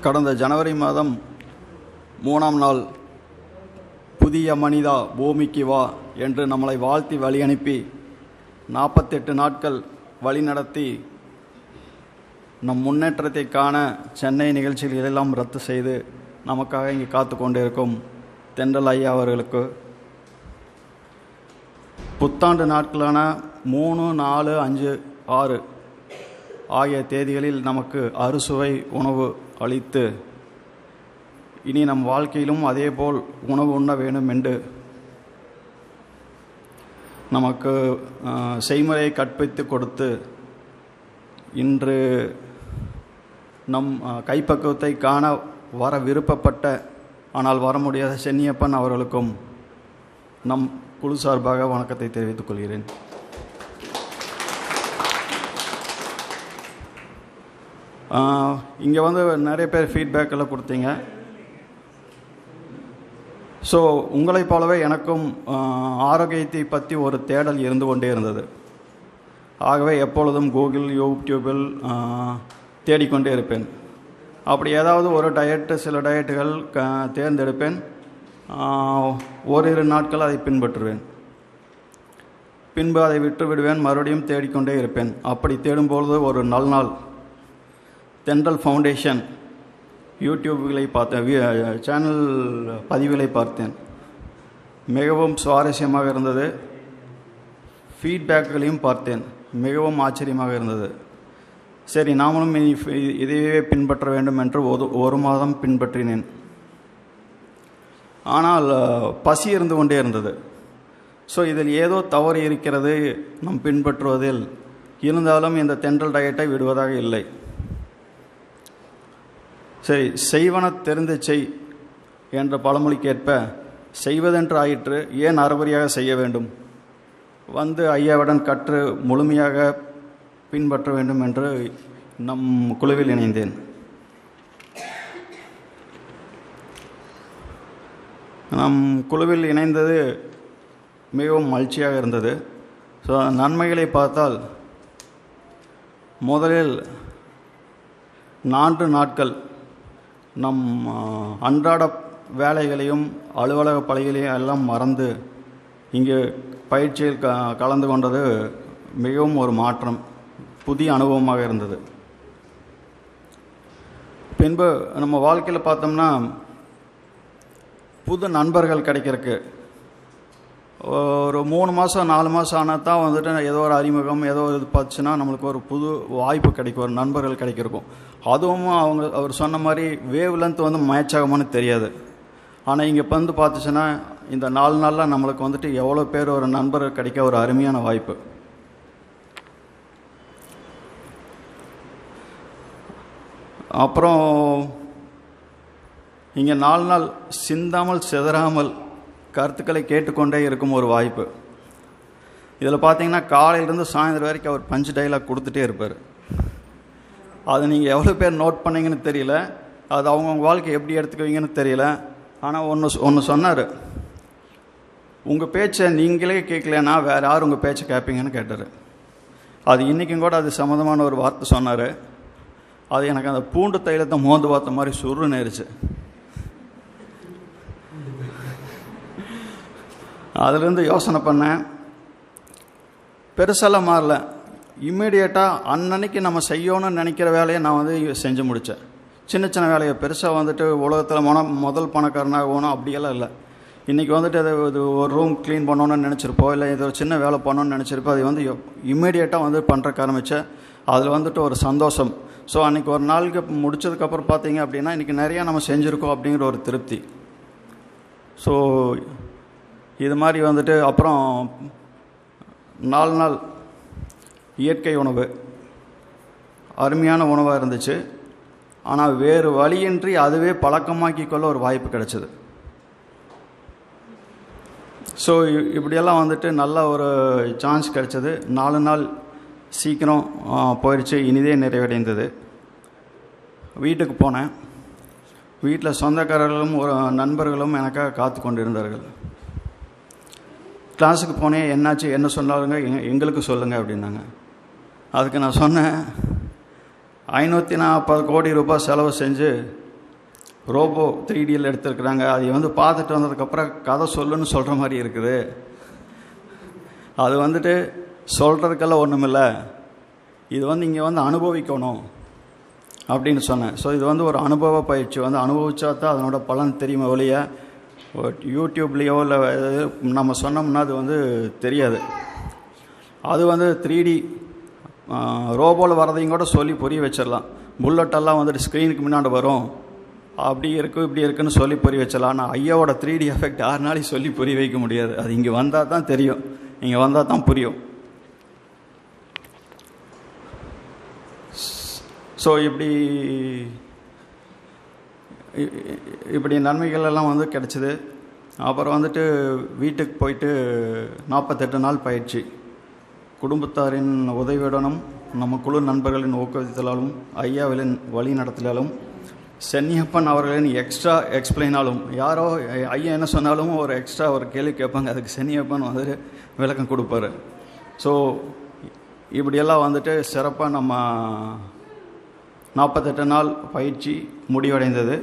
கடந்த ஜனவரி மாதம் மூணாம் நாள் புதிய மனிதா பூமிக்கு வா என்று நம்மளை வாழ்த்தி வழி அனுப்பி நாற்பத்தெட்டு நாட்கள் வழிநடத்தி நம் முன்னேற்றத்தை காண சென்னை நிகழ்ச்சிகள் எல்லாம் ரத்து செய்து நமக்காக இங்கே காத்து கொண்டிருக்கும் தென்றல் ஐயா அவர்களுக்கு புத்தாண்டு நாட்களான மூணு நாலு அஞ்சு ஆறு ஆகிய தேதிகளில் நமக்கு அறுசுவை உணவு அளித்து இனி நம் வாழ்க்கையிலும் அதேபோல் உணவு உண்ண வேண்டும் என்று நமக்கு செய்முறையை கற்பித்து கொடுத்து இன்று நம் கைப்பக்குவத்தை காண வர விருப்பப்பட்ட ஆனால் வர முடியாத சென்னியப்பன் அவர்களுக்கும் நம் குழு சார்பாக வணக்கத்தை தெரிவித்துக் கொள்கிறேன். இங்கே வந்து நிறைய பேர் ஃபீட்பேக் எல்லாம் கொடுத்தீங்க. ஸோ உங்களைப் போலவே எனக்கும் ஆரோக்கியத்தை பற்றி ஒரு தேடல் இருந்து கொண்டே இருந்தது. ஆகவே எப்பொழுதும் கூகுள் யூடியூபில் தேடிக்கொண்டே இருப்பேன். அப்படி ஏதாவது ஒரு டயட்டு சில டயட்டுகள் க தேர்ந்தெடுப்பேன். ஓரிரு நாட்கள் அதை பின்பற்றுவேன். பின்பு அதை விட்டு விடுவேன் மறுபடியும் தேடிக்கொண்டே இருப்பேன். அப்படி தேடும்பொழுது ஒரு நல் நாள். தென்றல் ஃபவுண்டேஷன் யூடியூப்களை பார்த்தேன். சேனல் பதிவுகளை பார்த்தேன். மிகவும் சுவாரஸ்யமாக இருந்தது. ஃபீட்பேக்குகளையும் பார்த்தேன். மிகவும் ஆச்சரியமாக இருந்தது. சரி நாமளும் இனி இதையே பின்பற்ற வேண்டும் என்று ஒரு ஒரு மாதம் பின்பற்றினேன். ஆனால் பசி இருந்து கொண்டே இருந்தது. ஸோ இதில் ஏதோ தவறு இருக்கிறது. நம் பின்பற்றுவதில். இருந்தாலும் இந்த தென்றல் டயட்டை விடுவதாக இல்லை. சரி செய்வன தெரிந்து செய் என்ற பழமொழிக்கேற்ப செய்வதென்று ஆயிற்று ஏன் அறகுறையாக செய்ய வேண்டும்? வந்து ஐயாவுடன் கற்று முழுமையாக பின்பற்ற வேண்டும் என்று நம் குழுவில் இணைந்தேன். நம் குழுவில் இணைந்தது மிகவும் மகிழ்ச்சியாக இருந்தது. ஸோ நன்மைகளை பார்த்தால் முதலில் நான்கு நாட்கள் நம் அன்றாட வேலைகளையும் அலுவலக பணிகளையும் எல்லாம் மறந்து இங்கு பயிற்சியில் க கலந்து கொண்டது மிகவும் ஒரு மாற்றம் புதிய அனுபவமாக இருந்தது. பின்பு நம்ம வாழ்க்கையில் பார்த்தோம்னா புது நண்பர்கள் கிடைக்கிறதுக்கு ஒரு மூணு மாதம் நாலு மாதம் ஆனால் தான் வந்துட்டு ஏதோ ஒரு அறிமுகம் ஏதோ ஒரு இது பார்த்துச்சுன்னா நம்மளுக்கு ஒரு புது வாய்ப்பு கிடைக்கும் ஒரு நண்பர்கள் கிடைக்கிருக்கும் அதுவும் அவங்க அவர் சொன்ன மாதிரி வேவ் லென்த் வந்து மேட்ச் ஆகுமான்னு தெரியாது. ஆனால் இங்கே வந்து பார்த்துச்சுன்னா இந்த நாலு நாளில் நம்மளுக்கு வந்துட்டு எவ்வளோ பேர் ஒரு நண்பர் கிடைக்க ஒரு அருமையான வாய்ப்பு. அப்புறம் இங்கே நாலு நாள் சிந்தாமல் சிதறாமல் கருத்துக்களை கேட்டுக்கொண்டே இருக்கும் ஒரு வாய்ப்பு. இதில் பார்த்தீங்கன்னா காலையிலேருந்து சாயந்தரம் வரைக்கும் அவர் பஞ்சு டைலாக் கொடுத்துட்டே இருப்பார். அது நீங்கள் எவ்வளோ பேர் நோட் பண்ணீங்கன்னு தெரியல. அது அவங்கவுங்க வாழ்க்கை எப்படி எடுத்துக்குவீங்கன்னு தெரியல. ஆனால் ஒன்று ஒன்று சொன்னார். உங்கள் பேச்சை நீங்களே கேட்கலன்னா வேறு யார் உங்கள் பேச்சை கேட்பீங்கன்னு கேட்டார். அது இன்றைக்கும் கூட அது சம்மந்தமான ஒரு வார்த்தை சொன்னார். அது எனக்கு அந்த பூண்டு தைலத்தை மோந்து பார்த்த மாதிரி சுருன்னு நேரிச்சு அதுலேருந்து யோசனை பண்ணேன். பெருசெல்லாம் மாறல. இம்மிடியேட்டாக அன்னன்னைக்கு நம்ம செய்யணும்னு நினைக்கிற வேலையை நான் வந்து செஞ்சு முடித்தேன் சின்ன சின்ன வேலையை. பெருசாக வந்துட்டு உலகத்தில் மன முதல் பணக்காரனாக போகணும் அப்படியெல்லாம் இல்லை. இன்றைக்கி வந்துட்டு அது இது ஒரு ரூம் க்ளீன் பண்ணணும்னு நினச்சிருப்போம் இல்லை ஏதோ ஒரு சின்ன வேலை பண்ணணும்னு நினச்சிருப்போம் அது வந்து இம்மிடியேட்டாக வந்து பண்ணுறக்கு ஆரம்பித்தேன் அதில் வந்துட்டு ஒரு சந்தோஷம். ஸோ அன்றைக்கி ஒரு நாளுக்கு முடிச்சதுக்கப்புறம் பார்த்தீங்க அப்படின்னா இன்றைக்கி நிறையா நம்ம செஞ்சுருக்கோம் அப்படிங்கிற ஒரு திருப்தி. ஸோ இது மாதிரி வந்துட்டு அப்புறம் நாலு நாள் இயற்கை உணவு. அருமையான உணவாக இருந்துச்சு. ஆனால் வேறு வழியின்றி அதுவே பழக்கமாக்கிக்கொள்ள ஒரு வாய்ப்பு கிடைச்சிது. ஸோ இப்படியெல்லாம் வந்துட்டு நல்ல ஒரு சான்ஸ் கிடைச்சது. நாலு நாள் சீக்கிரம் போயிடுச்சு இனிதே நிறைவடைந்தது. வீட்டுக்கு போனேன். வீட்டில் சொந்தக்காரர்களும் ஒரு நண்பர்களும் எனக்காக காத்து கொண்டிருந்தார்கள். கிளாஸுக்கு போனேன் என்னாச்சு என்ன சொன்னாலுங்க எங் எங்களுக்கு சொல்லுங்கள் அப்படின்னாங்க. அதுக்கு நான் சொன்னேன் ஐநூற்றி நாற்பது கோடி ரூபாய் செலவு செஞ்சு ரோபோ த்ரீடியில் எடுத்துருக்குறாங்க. அதை வந்து பார்த்துட்டு வந்ததுக்கப்புறம் கதை சொல்லுன்னு சொல்கிற மாதிரி இருக்குது. அது வந்துட்டு சொல்கிறதுக்கெல்லாம் ஒன்றுமில்ல இது வந்து இங்கே வந்து அனுபவிக்கணும் அப்படின்னு சொன்னேன். ஸோ இது வந்து ஒரு அனுபவ பயிற்சி. வந்து அனுபவிச்சா தான் அதனோட பலன் தெரியுமே ஒழிய பட் யூடியூப்லேயோ இல்லை நம்ம சொன்னோம்னா அது வந்து தெரியாது. அது வந்து த்ரீ டி ரோபோவில் வரதையும் கூட சொல்லி புரிய வச்சிடலாம். புல்லட்டெல்லாம் வந்துட்டு ஸ்க்ரீனுக்கு முன்னாடி வரும். அப்படி இருக்கும் இப்படி இருக்குன்னு சொல்லி புரிய வச்சிடலாம். ஆனால் ஐயாவோட த்ரீ டி எஃபெக்ட் யாருனாலையும் சொல்லி புரிய வைக்க முடியாது. அது இங்கே வந்தால் தான் தெரியும். இங்கே வந்தால் தான் புரியும். ஸோ இப்படி இப்படி நன்மைகள் எல்லாம் வந்து கிடச்சிது. அப்புறம் வந்துட்டு வீட்டுக்கு போயிட்டு நாற்பத்தெட்டு நாள் பயிற்சி. குடும்பத்தாரின் உதவியுடனும் நம்ம குழு நண்பர்களின் ஊக்குவித்தலாலும் ஐயாவிலின் வழி நடத்தலாலும் சென்னியப்பன் அவர்களின் எக்ஸ்ட்ரா எக்ஸ்பிளைனாலும் யாரோ ஐயா என்ன சொன்னாலும் ஒரு எக்ஸ்ட்ரா ஒரு கேள்வி கேட்பாங்க. அதுக்கு சென்னியப்பன் வந்துட்டு விளக்கம் கொடுப்பாரு. ஸோ இப்படியெல்லாம் வந்துட்டு சிறப்பாக நம்ம நாற்பத்தெட்டு நாள் பயிற்சி முடிவடைந்தது.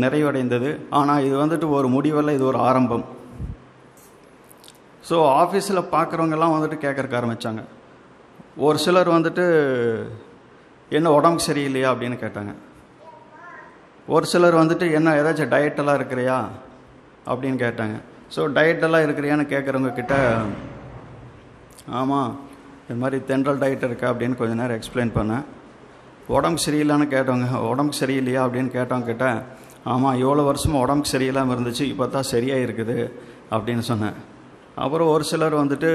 நிறைவடைந்தது. ஆனால் இது வந்துட்டு ஒரு முடிவல்ல இது ஒரு ஆரம்பம். ஸோ ஆஃபீஸில் பார்க்குறவங்கெல்லாம் வந்துட்டு கேட்கறக்கு ஆரம்பித்தாங்க ஒரு சிலர் வந்துட்டு என்ன உடம்பு சரியில்லையா? அப்படின்னு கேட்டாங்க. ஒரு சிலர் வந்துட்டு என்ன ஏதாச்சும் டயட்டெல்லாம் இருக்கிறியா? அப்படின்னு கேட்டாங்க. ஸோ டயட்டெல்லாம் இருக்கிறியான்னு கேட்குறவங்க கிட்ட ஆமாம் இது மாதிரி தென்றல் டயட் இருக்கா? அப்படின்னு கொஞ்ச நேரம் எக்ஸ்பிளைன் பண்ணேன். உடம்பு சரியில்லைன்னு கேட்டவங்க உடம்பு சரியில்லையா? அப்படின்னு கேட்டவங்க கிட்ட ஆமாம் இவ்வளோ வருஷமாக உடம்பு சரியில்லாமல் இருந்துச்சு இப்போ தான் சரியாக இருக்குது அப்படின்னு சொன்னேன். அப்புறம் ஒரு சிலர் வந்துட்டு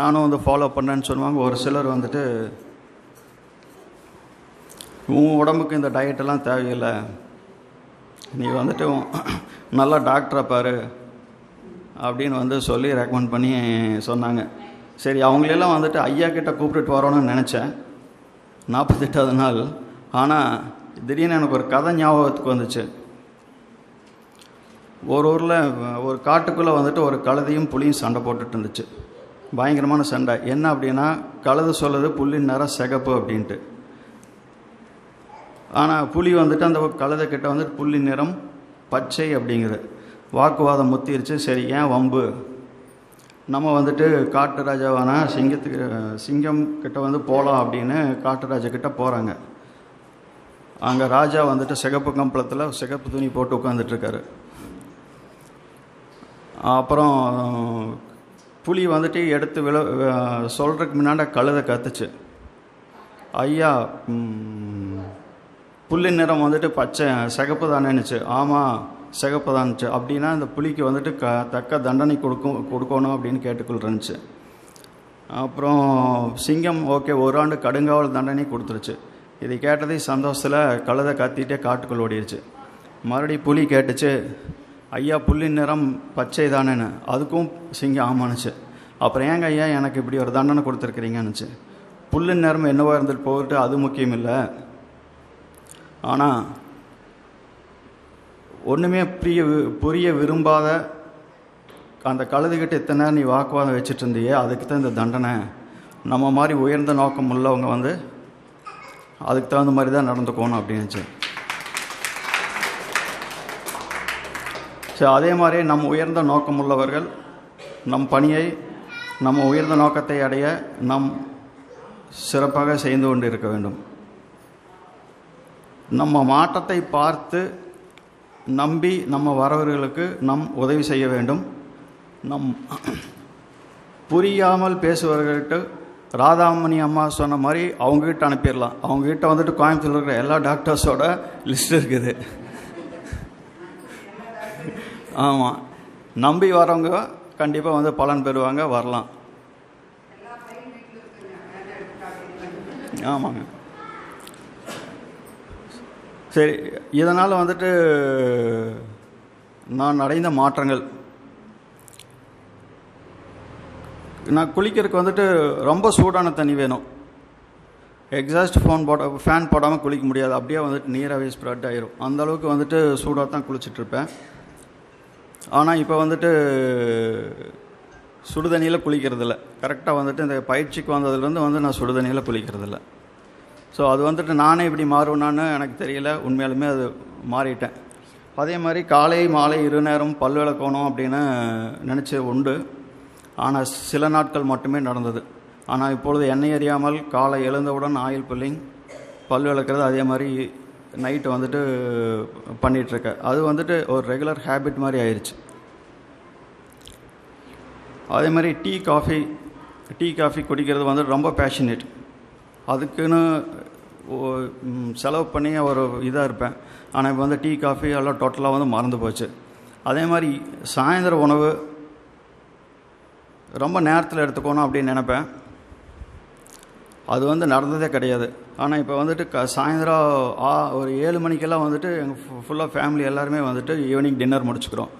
நானும் வந்து ஃபாலோ பண்ணேன்னு சொல்லுவாங்க ஒரு சிலர் வந்துட்டு உன் உடம்புக்கு இந்த டயட்டெல்லாம் தேவையில்லை. நீ வந்துட்டு நல்லா நல்ல டாக்டரை பாரு அப்படின்னு வந்து சொல்லி ரெக்கமெண்ட் பண்ணி சொன்னாங்க. சரி அவங்களெல்லாம் வந்துட்டு ஐயா கிட்ட கூப்பிட்டுட்டு வரணும்னு நினச்சேன். நாற்பத்தெட்டாவது நாள். ஆனால் திடீர்னு எனக்கு ஒரு கதை ஞாபகத்துக்கு வந்துச்சு. ஒரு ஊரில் ஒரு காட்டுக்குள்ளே வந்துட்டு ஒரு கழுதையும் புளியும் சண்டை போட்டுட்டு இருந்துச்சு. பயங்கரமான சண்டை. என்ன அப்படின்னா கழுது சொல்லுது புள்ளின் நிறம் சிகப்பு அப்படின்ட்டு. ஆனால் புலி வந்துட்டு அந்த கழுதை கிட்ட வந்துட்டு புள்ளி நிறம் பச்சை அப்படிங்குது. வாக்குவாதம் முத்திருச்சு. சரி ஏன் வம்பு? நம்ம வந்துட்டு காட்டு ராஜாவானா சிங்கத்துக்கு சிங்கம் கிட்ட வந்து போகலாம் அப்படின்னு காட்டு ராஜா கிட்ட போகிறாங்க அங்கே ராஜா வந்துட்டு சிகப்பு கம்பளத்தில் சிகப்பு துணி போட்டு உட்காந்துட்ருக்காரு அப்புறம் புலி வந்துட்டு எடுத்து விழ சொல்கிறதுக்கு முன்னாடி கழுதை கத்துச்சு. ஐயா புள்ளி நிறம் வந்துட்டு பச்சை சிகப்பு தானேனுச்சு ஆமாம் சிகப்பு தானுச்சு அப்படின்னா இந்த புலிக்கு வந்துட்டு க தக்க தண்டனை கொடுக்கும் கொடுக்கணும் அப்படின்னு கேட்டுக்கொள்றனுச்சு அப்புறம் சிங்கம் ஓகே ஒரு ஆண்டு கடுங்காவல் தண்டனை கொடுத்துருச்சு. இதை கேட்டதே சந்தோஷத்தில் கழுதை கத்திட்டே காட்டுக்குள் ஓடிடுச்சு மறுபடியும் புலி கேட்டுச்சு ஐயா புள்ளி நிறம் பச்சை தானேன்னு அதுக்கும் சிங்கம் ஆமானுச்சு. அப்புறம் ஏங்க ஐயா எனக்கு இப்படி ஒரு தண்டனை கொடுத்துருக்குறீங்கன்னுச்சு. புல்லின் நிறம் என்னவோ இருந்துட்டு போகிட்டு அது முக்கியம் இல்லை. ஆனால் ஒன்றுமே புரிய புரிய விரும்பாத அந்த கழுதுகிட்ட இத்தனை நேரம் நீ வாக்குவாதம் வச்சுட்டு இருந்தியே அதுக்கு தான் இந்த தண்டனை. நம்ம மாதிரி உயர்ந்த நோக்கம் உள்ளவங்க வந்து அதுக்கு தகுந்த மாதிரி தான் நடந்துக்கணும் அப்படின்னுச்சு. ஸோ அதே மாதிரி நம் உயர்ந்த நோக்கம் உள்ளவர்கள் நம் பணியை நம்ம உயர்ந்த நோக்கத்தை அடைய நாம் சிறப்பாக செய்து கொண்டு இருக்க வேண்டும். நம்ம மாற்றத்தை பார்த்து நம்பி நம்ம வரவர்களுக்கு நம் உதவி செய்ய வேண்டும். நம் புரியாமல் பேசுபவர்கள்ட்ட ராதாமணி அம்மா சொன்ன மாதிரி அவங்ககிட்ட அனுப்பிடலாம். அவங்ககிட்ட வந்துட்டு கோயம்புத்தூர் இருக்கிற எல்லா டாக்டர்ஸோட லிஸ்ட் இருக்குது. ஆமாம் நம்பி வரவங்க கண்டிப்பாக வந்து பலன் பெறுவாங்க வரலாம். ஆமாங்க. சரி இதனால் வந்துட்டு நான் அடைந்த மாற்றங்கள். நான் குளிக்கிறதுக்கு வந்துட்டு ரொம்ப சூடான தண்ணி வேணும். எக்ஸாஸ்ட் ஃபோன் போட ஃபேன் போடாமல் குளிக்க முடியாது. அப்படியே வந்துட்டு நீராகவே ஸ்ப்ரெட் ஆயிரும். அந்த அளவுக்கு வந்துட்டு சூடாக தான் குளிச்சிட்ருப்பேன் ஆனால் இப்போ வந்துட்டு சுடுதண்ணியில் குளிக்கிறதில்ல. கரெக்டாக வந்துட்டு இந்த பயிற்சிக்கு வந்ததுலேருந்து வந்து நான் சுடுதண்ணியில் குளிக்கிறதில்ல. ஸோ அது வந்துட்டு நானே இப்படி மாறுவேனான்னு எனக்கு தெரியல. உண்மையாலுமே அது மாறிட்டேன். அதே மாதிரி காலை மாலை இரு நேரம் பல் விளக்கணும் அப்படின்னு நினச்சி உண்டு. ஆனால் சில நாட்கள் மட்டுமே நடந்தது. ஆனால் இப்பொழுது எண்ணெய் அறியாமல் காலை எழுந்தவுடன் ஆயில் புல்லிங் பல் விளக்குறது அதே மாதிரி நைட்டு வந்துட்டு பண்ணிகிட்ருக்கேன் அது வந்துட்டு ஒரு ரெகுலர் ஹேபிட் மாதிரி ஆயிடுச்சு அதே மாதிரி டீ காஃபி டீ காஃபி குடிக்கிறது வந்துட்டு ரொம்ப பேஷனேட் அதுக்குன்னு செலவு பண்ணி ஒரு இதாக இருப்பேன். ஆனால் இப்போ வந்து டீ காஃபி எல்லாம் டோட்டலாக வந்து மறந்து போச்சு. அதே மாதிரி சாயந்தர உணவு ரொம்ப நேரத்தில் எடுத்துக்கணும் அப்படின்னு நினப்பேன். அது வந்து நடந்ததே கிடையாது. ஆனால் இப்போ வந்துட்டு க சாயந்தரம் ஆ ஒரு ஏழு மணிக்கெல்லாம் வந்துட்டு எங்கள் ஃபுல்லாக ஃபேமிலி எல்லாருமே வந்துட்டு ஈவினிங் டின்னர் முடிச்சுக்கிறோம்.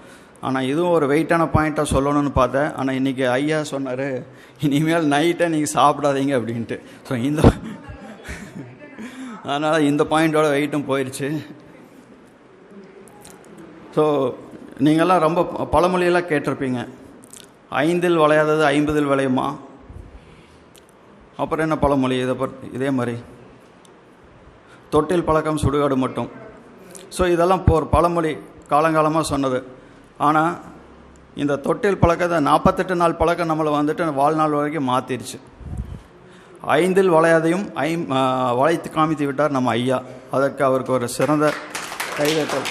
ஆனால் இதுவும் ஒரு வெயிட்டான பாயிண்ட்டாக சொல்லணும்னு பார்த்தேன். ஆனால் இன்றைக்கி ஐயா சொன்னார் இனிமேல் நைட்டை நீங்கள் சாப்பிடாதீங்க அப்படின்ட்டு. ஸோ இந்த அதனால் இந்த பாயிண்ட்டோட வெயிட்டும் போயிடுச்சு ஸோ நீங்கள்லாம் ரொம்ப பழமொழியெல்லாம் கேட்டிருப்பீங்க. ஐந்தில் விளையாதது ஐம்பதில் விளையுமா? அப்புறம் என்ன பழமொழி? இதை பற்றி இதே மாதிரி. தொட்டில் பழக்கம் சுடுகாடு மட்டும். ஸோ இதெல்லாம் இப்போ ஒரு பழமொழி காலங்காலமாக சொன்னது. ஆனால் இந்த தொட்டில் பழக்கத்தை நாற்பத்தெட்டு நாள் பழக்கம் நம்மளை வந்துட்டு வாழ்நாள் வரைக்கும் மாற்றிருச்சு ஐந்தில் வளையாதையும் ஐ வளைத்து காமித்து விட்டார் நம்ம ஐயா. அதற்கு அவருக்கு ஒரு சிறந்த கைதட்டல்.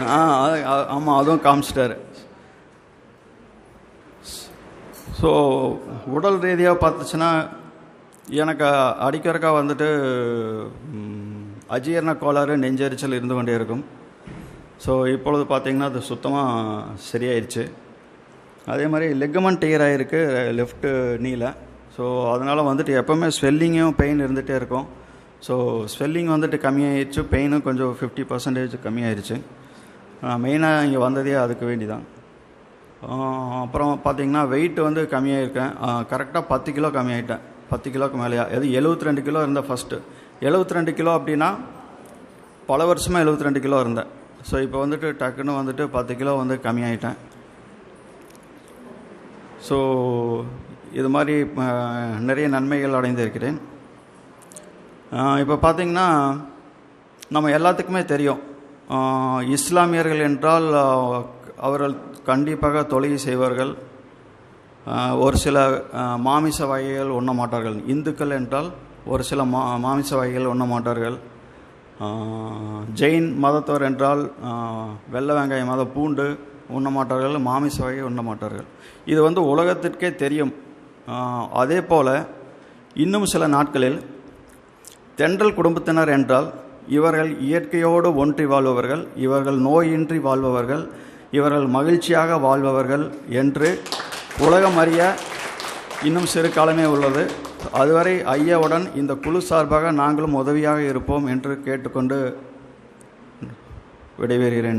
அது- ஆ- ஆமாம் அதுவும் காமிச்சிட்டாரு. ஸோ உடல் ரீதியாக பார்த்துச்சுன்னா எனக்கு அடிக்கறக்கா வந்துட்டு அஜீரண கோளாறு நெஞ்செரிச்சல் இருந்து கொண்டே இருக்கும். ஸோ இப்பொழுது பார்த்தீங்கன்னா அது சுத்தமாக சரியாயிருச்சு. அதே மாதிரி லெக்கமன் டீர் ஆகிருக்கு லெஃப்ட்டு நீல ஸோ அதனால் வந்துட்டு எப்போவுமே ஸ்வெல்லிங்கும் பெயின் இருந்துகிட்டே இருக்கும். ஸோ ஸ்வெல்லிங் வந்துட்டு கம்மியாயிருச்சு பெயினும் கொஞ்சம் ஃபிஃப்டி பர்சன்டேஜ் கம்மியாயிருச்சு. மெயினாக இங்கே வந்ததே அதுக்கு வேண்டி தான் அப்புறம் பார்த்தீங்கன்னா வெயிட் வந்து கம்மியாயிருக்கேன். கரெக்டாக பத்து கிலோ கம்மியாயிட்டேன். பத்து கிலோக்கு மேலேயா? எது 72 ரெண்டு கிலோ இருந்தேன் ஃபஸ்ட்டு 72 ரெண்டு கிலோ அப்படின்னா பல வருஷமாக 72 ரெண்டு கிலோ இருந்தேன். ஸோ இப்போ வந்துட்டு டக்குன்னு வந்துட்டு பத்து கிலோ வந்து கம்மியாயிட்டேன். ஸோ இது மாதிரி நிறைய நன்மைகள் அடைந்திருக்கிறேன் இப்போ பார்த்தீங்கன்னா நம்ம எல்லாத்துக்குமே தெரியும். இஸ்லாமியர்கள் என்றால் அவர்கள் கண்டிப்பாக தொழுகை செய்வார்கள் ஒரு சில மாமிச வகைகள் உண்ண மாட்டார்கள். இந்துக்கள் என்றால் ஒரு சில மா மாமிச வகைகள் உண்ண மாட்டார்கள். ஜெயின் மதத்தவர் என்றால் வெள்ளை வெங்காயம் மத பூண்டு உண்ண மாட்டார்கள் மாமிச வகை உண்ண மாட்டார்கள். இது வந்து உலகத்திற்கே தெரியும். அதே போல் இன்னும் சில நாட்களில் தென்றல் குடும்பத்தினர் என்றால் இவர்கள் இயற்கையோடு ஒன்றி வாழ்பவர்கள் இவர்கள் நோயின்றி வாழ்பவர்கள் இவர்கள் மகிழ்ச்சியாக வாழ்பவர்கள் என்று உலகம் அறிய இன்னும் சிறு காலமே உள்ளது. அதுவரை ஐயாவுடன் இந்த குழு சார்பாக நாங்களும் உதவியாக இருப்போம் என்று கேட்டுக்கொண்டு விடைபெறுகிறேன்.